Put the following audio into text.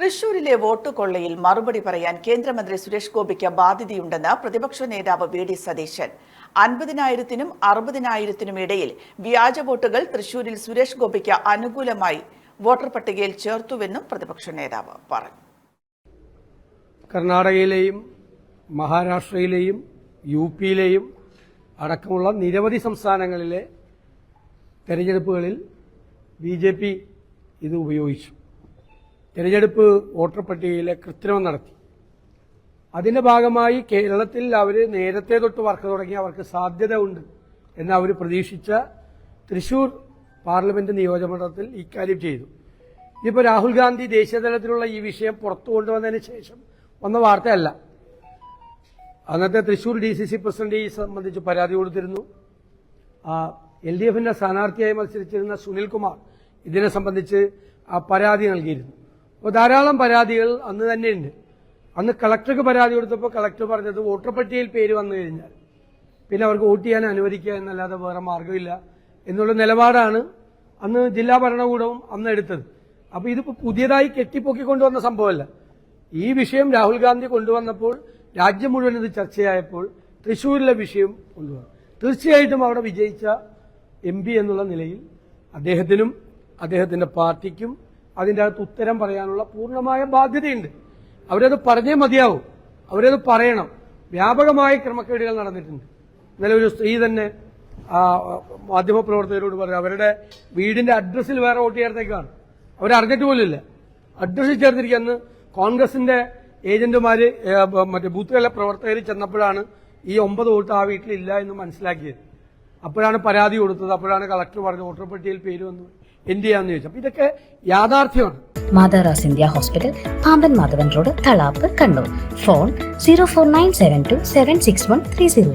തൃശൂരിലെ വോട്ട് കൊള്ളയിൽ മറുപടി പറയാൻ കേന്ദ്രമന്ത്രി സുരേഷ് ഗോപിക്ക് ബാധ്യതയുണ്ടെന്ന് പ്രതിപക്ഷ നേതാവ് വി ഡി സതീശൻ. അൻപതിനായിരത്തിനും അറുപതിനായിരത്തിനും ഇടയിൽ വ്യാജ വോട്ടുകൾ തൃശൂരിൽ സുരേഷ് ഗോപിക്ക് അനുകൂലമായി വോട്ടർ പട്ടികയിൽ ചേർത്തുവെന്നും പ്രതിപക്ഷ നേതാവ് പറഞ്ഞു. കർണാടകയിലെയും മഹാരാഷ്ട്രയിലെയും യു പിയിലെയും അടക്കമുള്ള നിരവധി സംസ്ഥാനങ്ങളിലെ തെരഞ്ഞെടുപ്പുകളിൽ ബി ജെ പി ഇത് ഉപയോഗിച്ചു. തെരഞ്ഞെടുപ്പ് വോട്ടർ പട്ടികയിലെ കൃത്രിമം നടത്തി. അതിന്റെ ഭാഗമായി കേരളത്തിൽ അവർ നേരത്തെ തൊട്ട് വർക്ക് തുടങ്ങി അവർക്ക് സാധ്യത ഉണ്ട് എന്ന് അവർ പ്രതീക്ഷിച്ച തൃശൂർ പാർലമെന്റ് നിയോജകമണ്ഡലത്തിൽ ഇക്കാര്യം ചെയ്തു. ഇതിപ്പോൾ രാഹുൽ ഗാന്ധി ദേശീയ തലത്തിലുള്ള ഈ വിഷയം പുറത്തു കൊണ്ടുവന്നതിന് ശേഷം വന്ന വാർത്തയല്ല. അന്നത്തെ Thrissur D C C president ഈ സംബന്ധിച്ച് പരാതി കൊടുത്തിരുന്നു. എൽ ഡി എഫിന്റെ സ്ഥാനാർത്ഥിയായി മത്സരിച്ചിരുന്ന സുനിൽകുമാർ ഇതിനെ സംബന്ധിച്ച് പരാതി നൽകിയിരുന്നു. അപ്പോൾ ധാരാളം പരാതികൾ അന്ന് തന്നെയുണ്ട്. അന്ന് കളക്ടർക്ക് പരാതി കൊടുത്തപ്പോൾ കളക്ടർ പറഞ്ഞത് വോട്ടർ പട്ടികയിൽ പേര് വന്നു കഴിഞ്ഞാൽ പിന്നെ അവർക്ക് വോട്ട് ചെയ്യാൻ അനുവദിക്കുക എന്നല്ലാതെ വേറെ മാർഗമില്ല എന്നുള്ള നിലപാടാണ് അന്ന് ജില്ലാ ഭരണകൂടവും അന്ന് എടുത്തത്. അപ്പോൾ ഇതിപ്പോൾ പുതിയതായി കെട്ടിപ്പൊക്കി കെട്ടിപ്പൊക്കിക്കൊണ്ടുവന്ന സംഭവമല്ല. ഈ വിഷയം രാഹുൽ ഗാന്ധി കൊണ്ടുവന്നപ്പോൾ രാജ്യം മുഴുവൻ ഇത് ചർച്ചയായപ്പോൾ തൃശ്ശൂരിലെ വിഷയം കൊണ്ടുവന്നു. തീർച്ചയായിട്ടും അവിടെ വിജയിച്ച എം എന്നുള്ള നിലയിൽ അദ്ദേഹത്തിനും അദ്ദേഹത്തിന്റെ പാർട്ടിക്കും അതിന്റെ അകത്ത് ഉത്തരം പറയാനുള്ള പൂർണമായ ബാധ്യതയുണ്ട്. അവരത് പറഞ്ഞേ മതിയാവും. അവരത് പറയണം. വ്യാപകമായ ക്രമക്കേടുകൾ നടന്നിട്ടുണ്ട്. ഇന്നലെ ഒരു സ്ത്രീ തന്നെ മാധ്യമപ്രവർത്തകരോട് പറഞ്ഞു അവരുടെ വീടിന്റെ അഡ്രസ്സിൽ വേറെ വോട്ട് ചേർത്തേക്കാണ് അവരറിഞ്ഞിട്ട് പോലില്ല അഡ്രസ്സിൽ ചേർത്തിരിക്കുക അന്ന് കോൺഗ്രസിന്റെ ഏജന്റുമാര് മറ്റേ ബൂത്തുകളിലെ പ്രവർത്തകർ ചെന്നപ്പോഴാണ് ഈ ഒമ്പത് വോട്ട് ആ വീട്ടിലില്ല എന്ന് മനസ്സിലാക്കിയത്. അപ്പോഴാണ് പരാതി കൊടുത്തത്. അപ്പോഴാണ് കളക്ടർ പറഞ്ഞത് വോട്ടർ പേര് വന്നു എന്ത് ചോദിച്ചു. അപ്പൊ ഇതൊക്കെ യാഥാർത്ഥ്യമാണ്. മാതാറാസ് India hospital Pamban Madhavan road Thalap Kannur. Phone zero four nine seven two seven six one three zero